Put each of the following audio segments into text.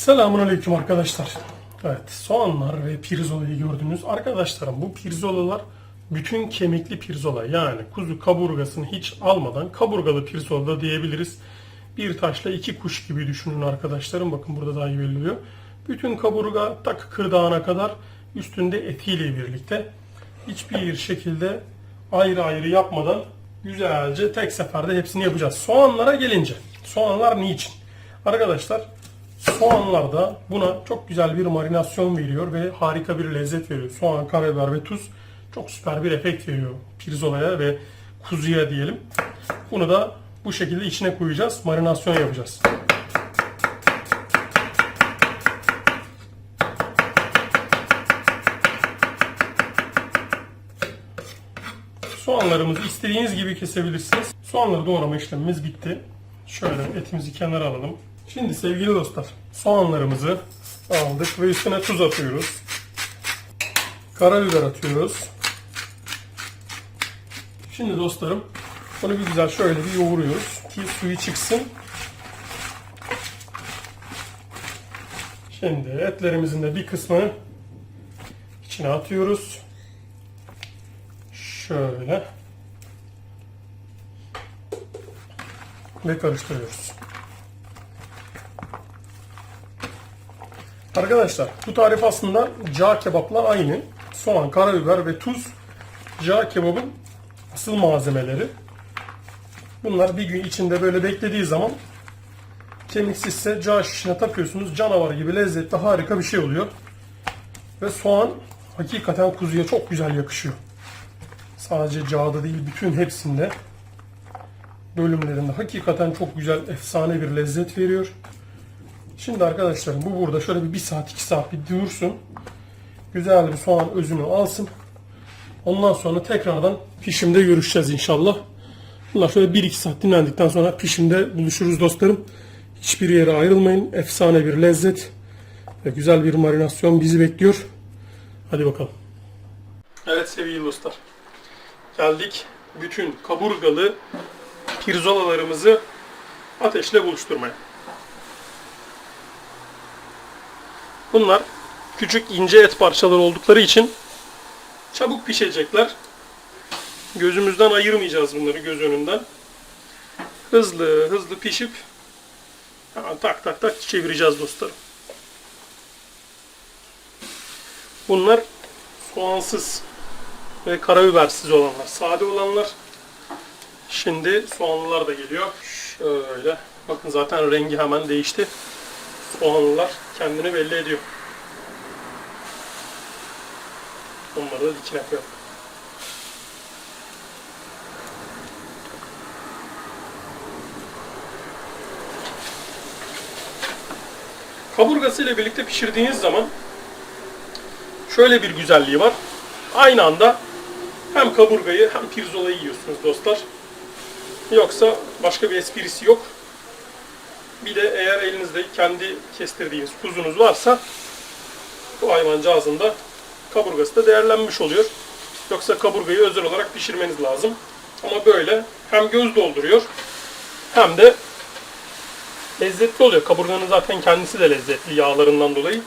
Selamun Aleyküm arkadaşlar. Evet soğanlar ve pirzolayı gördünüz. Arkadaşlarım bu pirzolalar bütün kemikli pirzola yani kuzu kaburgasını hiç almadan kaburgalı pirzola da diyebiliriz. Bir taşla iki kuş gibi düşünün arkadaşlarım. Bakın burada daha iyi belli oluyor. Bütün kaburga tak kırdağına kadar üstünde etiyle birlikte hiçbir şekilde ayrı ayrı yapmadan güzelce tek seferde hepsini yapacağız. Soğanlara gelince soğanlar niçin? Arkadaşlar Soğanlar da buna çok güzel bir marinasyon veriyor ve harika bir lezzet veriyor. Soğan, karabiber ve tuz çok süper bir efekt veriyor pirzolaya ve kuzuya diyelim. Bunu da bu şekilde içine koyacağız. Marinasyon yapacağız. Soğanlarımızı istediğiniz gibi kesebilirsiniz. Soğanları doğrama işlemimiz bitti. Şöyle etimizi kenara alalım. Şimdi sevgili dostlar soğanlarımızı aldık ve üstüne tuz atıyoruz. Karabiber atıyoruz. Şimdi dostlarım bunu bir güzel şöyle bir yoğuruyoruz ki suyu çıksın. Şimdi etlerimizin de bir kısmını içine atıyoruz. Şöyle. Ve karıştırıyoruz. Arkadaşlar bu tarif aslında cağ kebapla aynı. Soğan, karabiber ve tuz cağ kebabın asıl malzemeleri. Bunlar bir gün içinde böyle beklediği zaman kemiksizse cağ şişine takıyorsunuz. Canavar gibi lezzetli harika bir şey oluyor. Ve soğan hakikaten kuzuya çok güzel yakışıyor. Sadece cağda değil bütün hepsinde bölümlerinde hakikaten çok güzel efsane bir lezzet veriyor. Şimdi arkadaşlarım bu burada şöyle bir, bir saat iki saat bir dursun. Güzel bir soğan özünü alsın. Ondan sonra tekrardan pişimde görüşeceğiz inşallah. Bunlar şöyle 1-2 saat dinlendikten sonra pişimde buluşuruz dostlarım. Hiçbir yere ayrılmayın. Efsane bir lezzet ve güzel bir marinasyon bizi bekliyor. Hadi bakalım. Evet sevgili dostlar. Geldik bütün kaburgalı pirzolalarımızı ateşle buluşturmaya. Bunlar küçük ince et parçaları oldukları için çabuk pişecekler. Gözümüzden ayırmayacağız bunları göz önünden. Hızlı hızlı pişip hemen tak tak tak çevireceğiz dostlarım. Bunlar soğansız ve karabibersiz olanlar. Sade olanlar. Şimdi soğanlılar da geliyor. Şöyle. Bakın zaten rengi hemen değişti. Soğanlılar kendini belli ediyor. Onları da dikine koyalım. Kaburgası ile birlikte pişirdiğiniz zaman şöyle bir güzelliği var. Aynı anda hem kaburgayı hem pirzolayı yiyorsunuz dostlar. Yoksa başka bir esprisi yok. Bir de eğer elinizde kendi kestirdiğiniz kuzunuz varsa bu hayvancağızın da kaburgası da değerlenmiş oluyor. Yoksa kaburgayı özel olarak pişirmeniz lazım. Ama böyle hem göz dolduruyor hem de lezzetli oluyor. Kaburganın zaten kendisi de lezzetli yağlarından dolayı.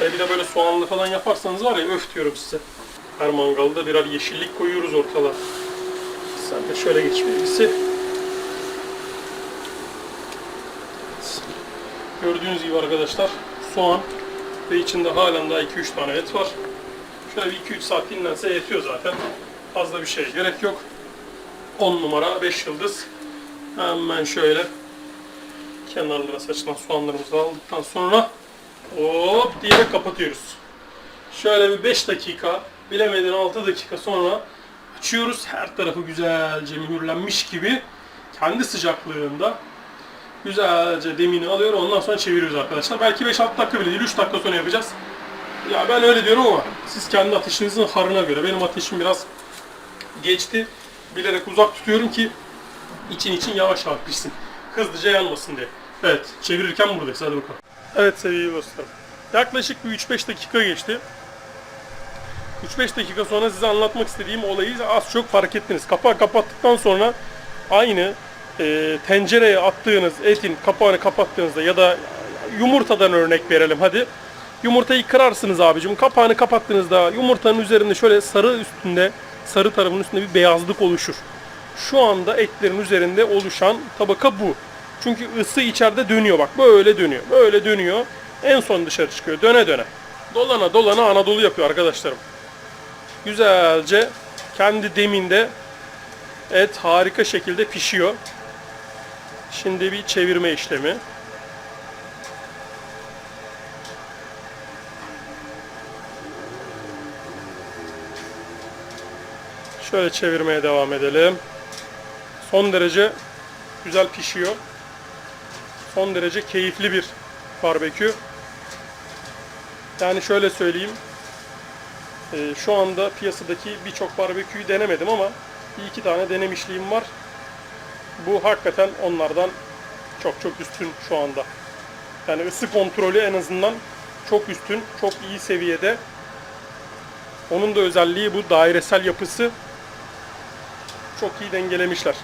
E bir de böyle soğanlı falan yaparsanız var ya öf diyorum size. Her mangalda birer yeşillik koyuyoruz ortalığa. Sen de şöyle geç birisi. Gördüğünüz gibi arkadaşlar soğan ve içinde halen daha 2-3 tane et var. Şöyle bir 2-3 saat dinlense yetiyor zaten. Fazla bir şey gerek yok. 10 numara 5 yıldız. Hemen şöyle kenarlara saçılan soğanlarımızı aldıktan sonra hop diye kapatıyoruz. Şöyle bir 5 dakika bilemedin 6 dakika sonra açıyoruz. Her tarafı güzelce mühürlenmiş gibi kendi sıcaklığında güzelce demini alıyor. Ondan sonra çeviriyoruz arkadaşlar. Belki 5-6 dakika bile değil 3 dakika sonra yapacağız. Ya ben öyle diyorum ama siz kendi ateşinizin harına göre. Benim ateşim biraz geçti. Bilerek uzak tutuyorum ki için için yavaş yavaş pişsin. Hızlıca yanmasın diye. Evet çevirirken buradayız. Hadi bakalım. Evet sevgili dostlarım. Yaklaşık bir 3-5 dakika geçti. 3-5 dakika sonra size anlatmak istediğim olayı az çok fark ettiniz. Kapağı kapattıktan sonra aynı e, tencereye attığınız etin kapağını kapattığınızda ya da yumurtadan örnek verelim hadi. Yumurtayı kırarsınız abicim. Kapağını kapattığınızda yumurtanın üzerinde şöyle sarı üstünde, sarı tarafın üstünde bir beyazlık oluşur. Şu anda etlerin üzerinde oluşan tabaka bu. Çünkü ısı içeride dönüyor bak. Böyle dönüyor. Böyle dönüyor. En son dışarı çıkıyor. Döne döne. Dolana dolana Anadolu yapıyor arkadaşlarım. Güzelce kendi deminde et harika şekilde pişiyor. Şimdi bir çevirme işlemi. Şöyle çevirmeye devam edelim. Son derece güzel pişiyor. Son derece keyifli bir barbekü. Yani şöyle söyleyeyim. Ee, şu anda piyasadaki birçok barbeküyü denemedim ama bir iki tane denemişliğim var. Bu hakikaten onlardan çok çok üstün şu anda. Yani ısı kontrolü en azından çok üstün, çok iyi seviyede. Onun da özelliği bu dairesel yapısı çok iyi dengelemişler.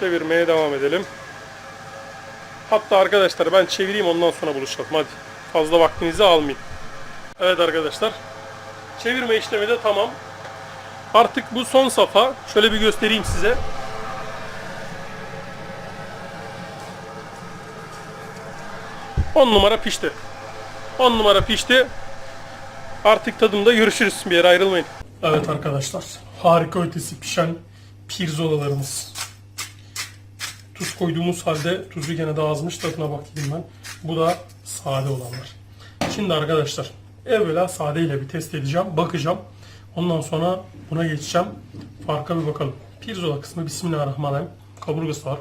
Çevirmeye devam edelim. Hatta arkadaşlar ben çevireyim ondan sonra buluşalım. Hadi. Fazla vaktinizi almayayım. Evet arkadaşlar. Çevirme işlemi de tamam. Artık bu son safa. Şöyle bir göstereyim size. On numara pişti. 10 numara pişti. Artık tadımda görüşürüz. Bir yere ayrılmayın. Evet arkadaşlar. Harika ötesi pişen pirzolalarımız. Tuz koyduğumuz halde tuzu gene de azmış. Tadına bakayım ben. Bu da sade olanlar. Şimdi arkadaşlar evvela sade ile bir test edeceğim. Bakacağım. Ondan sonra buna geçeceğim. Farka bir bakalım. Pirzola kısmı Bismillahirrahmanirrahim. Kaburgası var.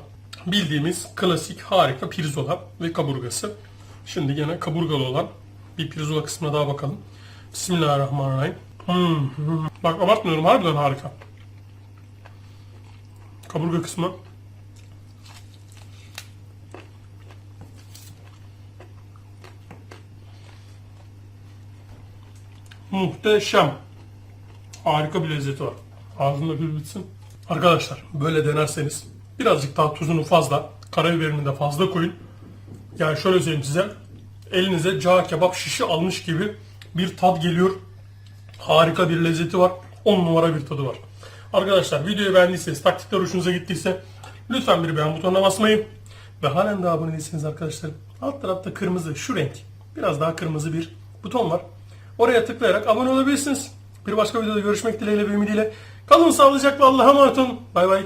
Bildiğimiz klasik harika pirzola ve kaburgası. Şimdi gene kaburgalı olan bir pirzola kısmına daha bakalım. Bismillahirrahmanirrahim. Hmm. Bak abartmıyorum harbiden harika. Kaburga kısmı Muhteşem. Harika bir lezzeti var. Ağzında bir bitsin. Arkadaşlar böyle denerseniz birazcık daha tuzunu fazla, karabiberini de fazla koyun. Yani şöyle söyleyeyim size. Elinize cağ kebap şişi almış gibi bir tat geliyor. Harika bir lezzeti var. 10 numara bir tadı var. Arkadaşlar videoyu beğendiyseniz, taktikler hoşunuza gittiyse lütfen bir beğen butonuna basmayı ve halen daha abone değilseniz arkadaşlar alt tarafta kırmızı şu renk biraz daha kırmızı bir buton var. Oraya tıklayarak abone olabilirsiniz. Bir başka videoda görüşmek dileğiyle ve ümidiyle. Kalın sağlıcakla Allah'a emanet olun. Bay bay.